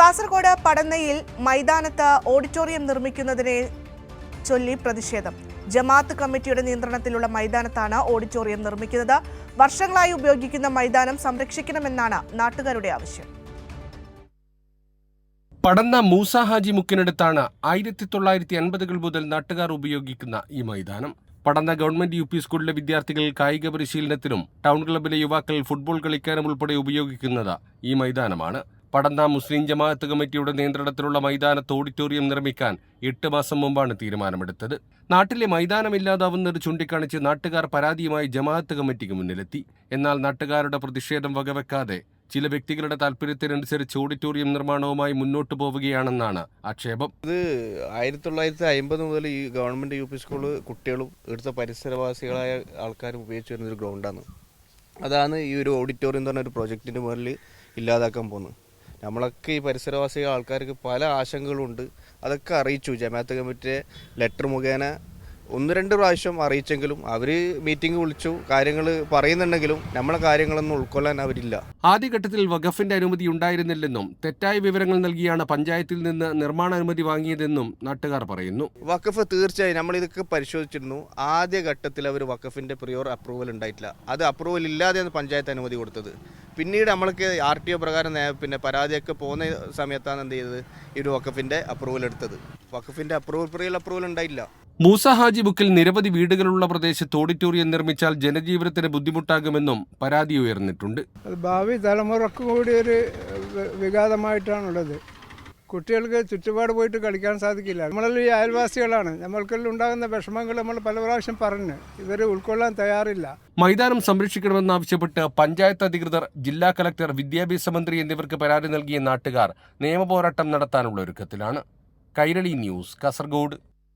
കാസർഗോഡ് പടന്നയിൽ മൈതാനത്ത് ഓഡിറ്റോറിയം നിർമ്മിക്കുന്നതിനെ ചൊല്ലി പ്രതിഷേധം. ജമാഅത്ത് കമ്മിറ്റിയുടെ നിയന്ത്രണത്തിലുള്ള മൈതാനത്താണ് ഓഡിറ്റോറിയം നിർമ്മിക്കുന്നത്. വർഷങ്ങളായി ഉപയോഗിക്കുന്ന മൈതാനം സംരക്ഷിക്കണമെന്നാണ് നാട്ടുകാരുടെ ആവശ്യം. പടന്ന മൂസ ഹാജി മുക്കിനടുത്താണ് ആയിരത്തി തൊള്ളായിരത്തി അൻപതുകൾ മുതൽ നാട്ടുകാർ ഉപയോഗിക്കുന്ന ഈ മൈതാനം. പടന്ന ഗവൺമെന്റ് യു പി സ്കൂളിലെ വിദ്യാർത്ഥികൾ കായിക പരിശീലനത്തിനും ടൗൺ ക്ലബിലെ യുവാക്കൾ ഫുട്ബോൾ കളിക്കാനും ഉൾപ്പെടെ ഉപയോഗിക്കുന്നത് ഈ മൈതാനമാണ്. പടന്ന മുസ്ലിം ജമാഅത്ത് കമ്മിറ്റിയുടെ നിയന്ത്രണത്തിലുള്ള മൈതാനത്ത് ഓഡിറ്റോറിയം നിർമ്മിക്കാൻ എട്ട് മാസം മുമ്പാണ് തീരുമാനമെടുത്തത്. നാട്ടിലെ മൈതാനമില്ലാതാവുന്നത് ചൂണ്ടിക്കാണിച്ച് നാട്ടുകാർ പരാതിയുമായി ജമാഅത്ത് കമ്മിറ്റിക്ക് മുന്നിലെത്തി. എന്നാൽ നാട്ടുകാരുടെ പ്രതിഷേധം വകവെക്കാതെ ചില വ്യക്തികളുടെ താല്പര്യത്തിനനുസരിച്ച് ഓഡിറ്റോറിയം നിർമ്മാണവുമായി മുന്നോട്ട് പോവുകയാണെന്നാണ് ആക്ഷേപം. ഇത് ആയിരത്തി തൊള്ളായിരത്തി അമ്പത് മുതൽ ഈ ഗവൺമെന്റ് യു പി സ്കൂൾ കുട്ടികളും ഇവിടുത്തെ പരിസരവാസികളായ ആൾക്കാരും ഉപയോഗിച്ച് വരുന്നൊരു ഗ്രൗണ്ടാണ്. അതാണ് ഈ ഒരു ഓഡിറ്റോറിയം എന്ന് പറഞ്ഞ ഒരു പ്രൊജക്റ്റിന്റെ മുകളിൽ ഇല്ലാതാക്കാൻ പോകുന്നത്. നമ്മളൊക്കെ ഈ പരിസരവാസികൾ ആൾക്കാർക്ക് പല ആശങ്കകളുണ്ട് അതൊക്കെ അറിയിച്ചു. ജമാഅത്ത് കമ്മിറ്റിയെ ലെറ്റർ മുഖേന ഒന്ന് രണ്ട് പ്രാവശ്യം അറിയിച്ചെങ്കിലും അവർ മീറ്റിംഗ് വിളിച്ചു കാര്യങ്ങൾ പറയുന്നുണ്ടെങ്കിലും നമ്മളെ കാര്യങ്ങളൊന്നും ഉൾക്കൊള്ളാൻ അവരില്ല. ആദ്യഘട്ടത്തിൽ വഖഫിന്റെ അനുമതി ഉണ്ടായിരുന്നില്ലെന്നും തെറ്റായ വിവരങ്ങൾ നൽകിയാണ് പഞ്ചായത്തിൽ നിന്ന് നിർമ്മാണ അനുമതി വാങ്ങിയതെന്നും നാട്ടുകാർ പറയുന്നു. വഖഫ് തീർച്ചയായും നമ്മൾ ഇതൊക്കെ പരിശോധിച്ചിരുന്നു. ആദ്യഘട്ടത്തിൽ അവർ വഖഫിന്റെ പ്രിയോർ അപ്രൂവൽ ഉണ്ടായിട്ടില്ല. അത് അപ്രൂവൽ ഇല്ലാതെയാണ് പഞ്ചായത്ത് അനുമതി കൊടുത്തത്. പിന്നീട് നമ്മൾക്ക് ആർ ടി ഒ പ്രകാരം പിന്നെ പരാതിയൊക്കെ പോകുന്ന സമയത്താണ് എന്ത് ചെയ്തത്? ഈ ഒരു വഖഫിന്റെ അപ്രൂവൽ എടുത്തത്. വഖഫിന്റെ അപ്രൂവൽ പ്രിയൽ അപ്രൂവൽ ഉണ്ടായില്ല. മൂസ ഹാജി ബുക്കിൽ നിരവധി വീടുകളുള്ള പ്രദേശത്ത് ഓഡിറ്റോറിയം നിർമ്മിച്ചാൽ ജനജീവിതത്തിന് ബുദ്ധിമുട്ടാകുമെന്നും പരാതി ഉയർന്നിട്ടുണ്ട്. അത് ഭാവി തലമുറയ്ക്ക് കൂടി ഒരു വിഘാതമായിട്ടാണുള്ളത്. കുട്ടികൾക്ക് ചുറ്റുപാട് പോയിട്ട് കളിക്കാൻ സാധിക്കില്ല. നമ്മളെല്ലാം ഈ അയൽവാസികളാണ്. നമ്മൾക്കെല്ലാം ഉണ്ടാകുന്ന വിഷമങ്ങൾ നമ്മൾ പല പ്രാവശ്യം പറഞ്ഞു ഇവർ ഉൾക്കൊള്ളാൻ തയ്യാറില്ല. മൈതാനം സംരക്ഷിക്കണമെന്നാവശ്യപ്പെട്ട് പഞ്ചായത്ത് അധികൃതർ ജില്ലാ കലക്ടർ വിദ്യാഭ്യാസ മന്ത്രി എന്നിവർക്ക് പരാതി നൽകിയ നാട്ടുകാർ നിയമപോരാട്ടം നടത്താനുള്ള ഒരുക്കത്തിലാണ്. കൈരളി ന്യൂസ് കാസർഗോഡ്.